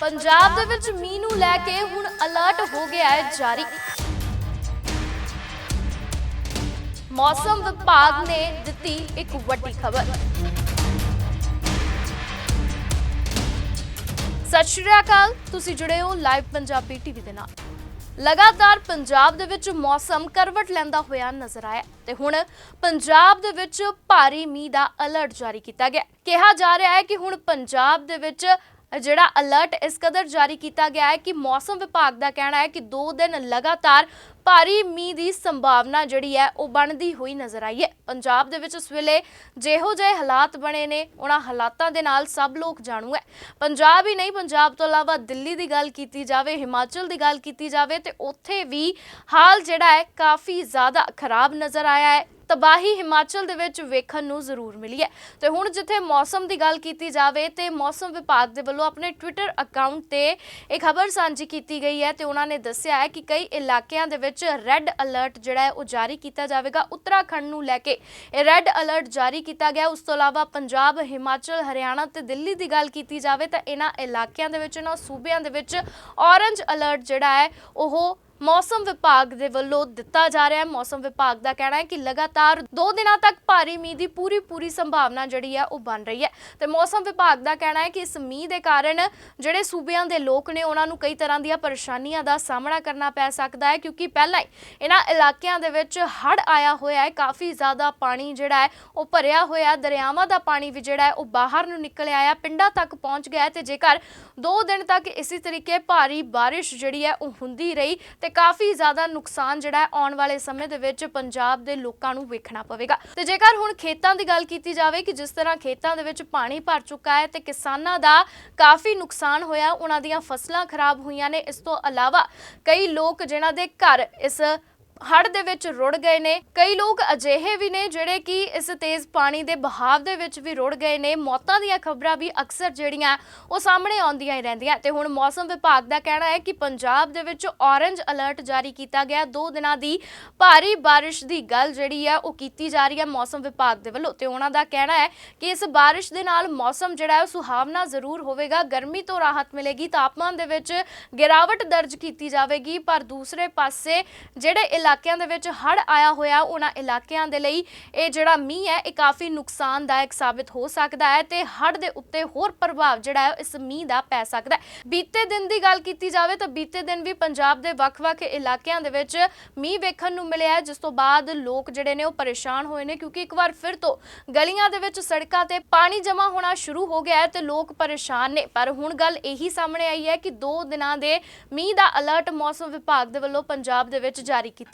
ਪੰਜਾਬ ਦੇ ਵਿੱਚ ਮੀਂਹ ਨੂੰ ਲੈ ਕੇ ਹੁਣ ਅਲਰਟ ਹੋ ਗਿਆ ਹੈ ਜਾਰੀ। ਮੌਸਮ ਵਿਭਾਗ ਨੇ ਦਿੱਤੀ ਇੱਕ ਵੱਡੀ ਖਬਰ। ਸਤਿ ਸ਼੍ਰੀ ਅਕਾਲ, ਤੁਸੀਂ ਜੁੜੇ ਹੋ ਲਾਈਵ ਪੰਜਾਬੀ ਟੀਵੀ ਦੇ ਨਾਲ। ਲਗਾਤਾਰ ਪੰਜਾਬ ਦੇ ਵਿੱਚ ਮੌਸਮ ਕਰਵਟ ਲੈਂਦਾ ਹੋਇਆ ਨਜ਼ਰ ਆਇਆ ਤੇ ਹੁਣ ਪੰਜਾਬ ਦੇ ਵਿੱਚ ਭਾਰੀ ਮੀਂਹ ਦਾ ਅਲਰਟ ਜਾਰੀ ਕੀਤਾ ਗਿਆ। ਕਿਹਾ ਜਾ ਰਿਹਾ ਹੈ ਕਿ ਹੁਣ ਪੰਜਾਬ ਦੇ ਵਿੱਚ ਜਿਹੜਾ ਅਲਰਟ ਇਸ ਕਦਰ ਜਾਰੀ ਕੀਤਾ ਗਿਆ ਹੈ ਕਿ ਮੌਸਮ ਵਿਭਾਗ ਦਾ ਕਹਿਣਾ ਹੈ ਕਿ 2 ਦਿਨ ਲਗਾਤਾਰ ਭਾਰੀ ਮੀਂਹ ਦੀ ਸੰਭਾਵਨਾ ਜਿਹੜੀ ਹੈ ਉਹ ਬਣਦੀ ਹੋਈ ਨਜ਼ਰ ਆਈ ਹੈ। ਪੰਜਾਬ ਦੇ ਵਿੱਚ ਇਸ ਵੇਲੇ ਜਿਹੋ ਜਿਹੇ ਹਾਲਾਤ ਬਣੇ ਨੇ, ਉਹਨਾਂ ਹਾਲਾਤਾਂ ਦੇ ਨਾਲ ਸਭ ਲੋਕ ਜਾਣੂ ਹੈ। ਪੰਜਾਬ ਹੀ ਨਹੀਂ, ਪੰਜਾਬ ਤੋਂ ਇਲਾਵਾ ਦਿੱਲੀ ਦੀ ਗੱਲ ਕੀਤੀ ਜਾਵੇ, ਹਿਮਾਚਲ ਦੀ ਗੱਲ ਕੀਤੀ ਜਾਵੇ, ਤੇ ਉੱਥੇ ਵੀ ਹਾਲ ਜਿਹੜਾ ਹੈ ਕਾਫੀ ਜ਼ਿਆਦਾ ਖਰਾਬ ਨਜ਼ਰ ਆਇਆ ਹੈ। ਤਬਾਹੀ ਹਿਮਾਚਲ ਦੇ ਵਿੱਚ ਵੇਖਣ ਨੂੰ ਜ਼ਰੂਰ ਮਿਲੀ ਹੈ। ਤੇ ਹੁਣ ਜਿੱਥੇ ਮੌਸਮ ਦੀ ਗੱਲ ਕੀਤੀ ਜਾਵੇ, ਤੇ ਮੌਸਮ ਵਿਭਾਗ ਦੇ ਵੱਲੋਂ ਆਪਣੇ ਟਵਿੱਟਰ ਅਕਾਊਂਟ ਤੇ ਇਹ ਖਬਰ ਸਾਂਝੀ ਕੀਤੀ ਗਈ ਹੈ ਤੇ ਉਹਨਾਂ ਨੇ ਦੱਸਿਆ ਹੈ ਕਿ ਕਈ ਇਲਾਕਿਆਂ ਦੇ ਵਿੱਚ ਰੈੱਡ ਅਲਰਟ ਜਿਹੜਾ ਹੈ ਉਹ ਜਾਰੀ ਕੀਤਾ ਜਾਵੇਗਾ। ਉੱਤਰਾਖੰਡ ਨੂੰ ਲੈ ਕੇ ਇਹ ਰੈੱਡ ਅਲਰਟ ਜਾਰੀ ਕੀਤਾ ਗਿਆ। ਉਸ ਤੋਂ ਇਲਾਵਾ ਪੰਜਾਬ, ਹਿਮਾਚਲ, ਹਰਿਆਣਾ ਤੇ ਦਿੱਲੀ ਦੀ ਗੱਲ ਕੀਤੀ ਜਾਵੇ ਤਾਂ ਇਹਨਾਂ ਇਲਾਕਿਆਂ ਦੇ ਵਿੱਚ, ਇਹਨਾਂ ਸੂਬਿਆਂ ਦੇ ਵਿੱਚ ਔਰੰਜ ਅਲਰਟ ਜਿਹੜਾ ਹੈ ਉਹ ਮੌਸਮ ਵਿਭਾਗ ਦੇ ਵੱਲੋਂ ਦਿੱਤਾ ਜਾ ਰਿਹਾ ਹੈ। ਮੌਸਮ ਵਿਭਾਗ ਦਾ ਕਹਿਣਾ ਹੈ ਕਿ ਲਗਾਤਾਰ 2 ਦਿਨਾਂ ਤੱਕ ਭਾਰੀ ਮੀਂਹ ਦੀ ਪੂਰੀ ਪੂਰੀ ਸੰਭਾਵਨਾ ਜਿਹੜੀ ਹੈ ਉਹ ਬਣ ਰਹੀ ਹੈ। ਤੇ ਮੌਸਮ ਵਿਭਾਗ ਦਾ ਕਹਿਣਾ ਹੈ ਕਿ ਇਸ ਮੀਂਹ ਦੇ ਕਾਰਨ ਜਿਹੜੇ ਸੂਬਿਆਂ ਦੇ ਲੋਕ ਨੇ, ਉਹਨਾਂ ਨੂੰ ਕਈ ਤਰ੍ਹਾਂ ਦੀਆਂ ਪਰੇਸ਼ਾਨੀਆਂ ਦਾ ਸਾਹਮਣਾ ਕਰਨਾ ਪੈ ਸਕਦਾ ਹੈ ਕਿਉਂਕਿ ਪਹਿਲਾਂ ਹੀ ਇਹਨਾਂ ਇਲਾਕਿਆਂ ਦੇ ਵਿੱਚ ਹੜ੍ਹ ਆਇਆ ਹੋਇਆ ਹੈ। ਕਾਫੀ ਜ਼ਿਆਦਾ ਪਾਣੀ ਜਿਹੜਾ ਹੈ ਉਹ ਭਰਿਆ ਹੋਇਆ ਦਰਿਆਵਾਂ ਦਾ ਪਾਣੀ ਵੀ ਜਿਹੜਾ ਹੈ ਉਹ ਬਾਹਰ ਨੂੰ ਨਿਕਲ ਆਇਆ ਪਿੰਡਾਂ ਤੱਕ ਪਹੁੰਚ ਗਿਆ ਹੈ ਤੇ ਜੇਕਰ 2 ਦਿਨ ਤੱਕ ਇਸੇ ਤਰੀਕੇ ਭਾਰੀ ਬਾਰਿਸ਼ ਜਿਹੜੀ ਹੈ ਉਹ ਹੁੰਦੀ ਰਹੀ ਤੇ ਕਾਫੀ ਜ਼ਿਆਦਾ ਨੁਕਸਾਨ ਜਿਹੜਾ ਹੈ ਆਉਣ ਵਾਲੇ ਸਮੇਂ ਦੇ ਵਿੱਚ ਪੰਜਾਬ ਦੇ ਲੋਕਾਂ ਨੂੰ ਵੇਖਣਾ ਪਵੇਗਾ। ਤੇ ਜੇਕਰ ਹੁਣ ਖੇਤਾਂ ਦੀ ਗੱਲ ਕੀਤੀ ਜਾਵੇ ਕਿ ਜਿਸ ਤਰ੍ਹਾਂ ਖੇਤਾਂ ਦੇ ਵਿੱਚ ਪਾਣੀ ਭਰ ਚੁੱਕਾ ਹੈ ਤੇ ਕਿਸਾਨਾਂ ਦਾ ਕਾਫੀ ਨੁਕਸਾਨ ਹੋਇਆ, ਉਹਨਾਂ ਦੀਆਂ ਫਸਲਾਂ ਖਰਾਬ ਹੋਈਆਂ ਨੇ, ਇਸ ਤੋਂ ਇਲਾਵਾ ਕਈ ਲੋਕ ਜਿਨ੍ਹਾਂ ਦੇ ਘਰ ਇਸ ਹੜ੍ਹ ਦੇ ਵਿੱਚ ਰੁੜ ਗਏ ਨੇ। ਕਈ ਲੋਕ ਅਜਿਹੇ ਵੀ ਨੇ ਜਿਹੜੇ ਕਿ ਇਸ ਤੇਜ਼ ਪਾਣੀ ਦੇ ਬਹਾਵ ਦੇ ਵਿੱਚ ਵੀ ਰੁੜ ਗਏ ਨੇ। ਮੌਤਾਂ ਦੀਆਂ ਖਬਰਾਂ ਵੀ ਅਕਸਰ ਜਿਹੜੀਆਂ ਉਹ ਸਾਹਮਣੇ ਆਉਂਦੀਆਂ ਹੀ ਰਹਿੰਦੀਆਂ। ਤੇ ਹੁਣ ਮੌਸਮ ਵਿਭਾਗ ਦਾ ਕਹਿਣਾ ਹੈ ਕਿ ਪੰਜਾਬ ਦੇ ਵਿੱਚ ਔਰੰਜ ਅਲਰਟ ਜਾਰੀ ਕੀਤਾ ਗਿਆ। ਦੋ ਦਿਨਾਂ ਦੀ ਭਾਰੀ ਬਾਰਿਸ਼ ਦੀ ਗੱਲ ਜਿਹੜੀ ਹੈ ਉਹ ਕੀਤੀ ਜਾ ਰਹੀ ਹੈ ਮੌਸਮ ਵਿਭਾਗ ਦੇ ਵੱਲੋਂ। ਤੇ ਉਹਨਾਂ ਦਾ ਕਹਿਣਾ ਹੈ ਕਿ ਇਸ ਬਾਰਿਸ਼ ਦੇ ਨਾਲ ਮੌਸਮ ਜਿਹੜਾ ਹੈ ਉਹ ਸੁਹਾਵਣਾ ਜ਼ਰੂਰ ਹੋਵੇਗਾ। ਗਰਮੀ ਤੋਂ ਰਾਹਤ ਮਿਲੇਗੀ। ਤਾਪਮਾਨ ਦੇ ਵਿੱਚ ਗਿਰਾਵਟ ਦਰਜ ਕੀਤੀ ਜਾਵੇਗੀ। ਪਰ ਦੂਸਰੇ ਪਾਸੇ ਜਿਹੜੇ ਇਲਾਕਿਆਂ ਦੇ ਵਿੱਚ ਹੜ੍ਹ ਆਇਆ ਹੋਇਆ, ਉਹਨਾਂ ਇਲਾਕਿਆਂ ਦੇ ਲਈ ਇਹ ਜਿਹੜਾ ਮੀਂਹ ਹੈ, ਇਹ ਕਾਫੀ ਨੁਕਸਾਨਦਾਇਕ ਸਾਬਿਤ ਹੋ ਸਕਦਾ ਹੈ ਤੇ ਹੜ੍ਹ ਦੇ ਉੱਤੇ ਹੋਰ ਪ੍ਰਭਾਵ ਜਿਹੜਾ ਹੈ ਇਸ ਮੀਂਹ ਦਾ ਪੈ ਸਕਦਾ ਹੈ। ਬੀਤੇ ਦਿਨ ਦੀ ਗੱਲ ਕੀਤੀ ਜਾਵੇ ਤਾਂ ਬੀਤੇ ਦਿਨ ਵੀ ਪੰਜਾਬ ਦੇ ਵੱਖ-ਵੱਖ ਇਲਾਕਿਆਂ ਦੇ ਵਿੱਚ ਮੀਂਹ ਵੇਖਣ ਨੂੰ ਮਿਲਿਆ ਜਿਸ ਤੋਂ ਬਾਅਦ ਲੋਕ ਜਿਹੜੇ ਨੇ ਉਹ ਪਰੇਸ਼ਾਨ ਹੋਏ ਨੇ, ਕਿਉਂਕਿ ਇੱਕ ਵਾਰ ਫਿਰ ਤੋਂ ਗਲੀਆਂ ਦੇ ਵਿੱਚ ਸੜਕਾਂ ਤੇ ਪਾਣੀ ਜਮ੍ਹਾਂ ਹੋਣਾ ਸ਼ੁਰੂ ਹੋ ਗਿਆ ਹੈ ਤੇ ਲੋਕ ਪਰੇਸ਼ਾਨ ਨੇ। ਪਰ ਹੁਣ ਗੱਲ ਇਹੀ ਸਾਹਮਣੇ ਆਈ ਹੈ ਕਿ 2 ਦਿਨਾਂ ਦੇ ਮੀਂਹ ਦਾ ਅਲਰਟ ਮੌਸਮ ਵਿਭਾਗ ਦੇ ਵੱਲੋਂ ਪੰਜਾਬ ਦੇ ਵਿੱਚ ਜਾਰੀ ਕੀਤਾ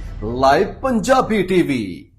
ਲਾਈਵ ਪੰਜਾਬੀ ਟੀਵੀ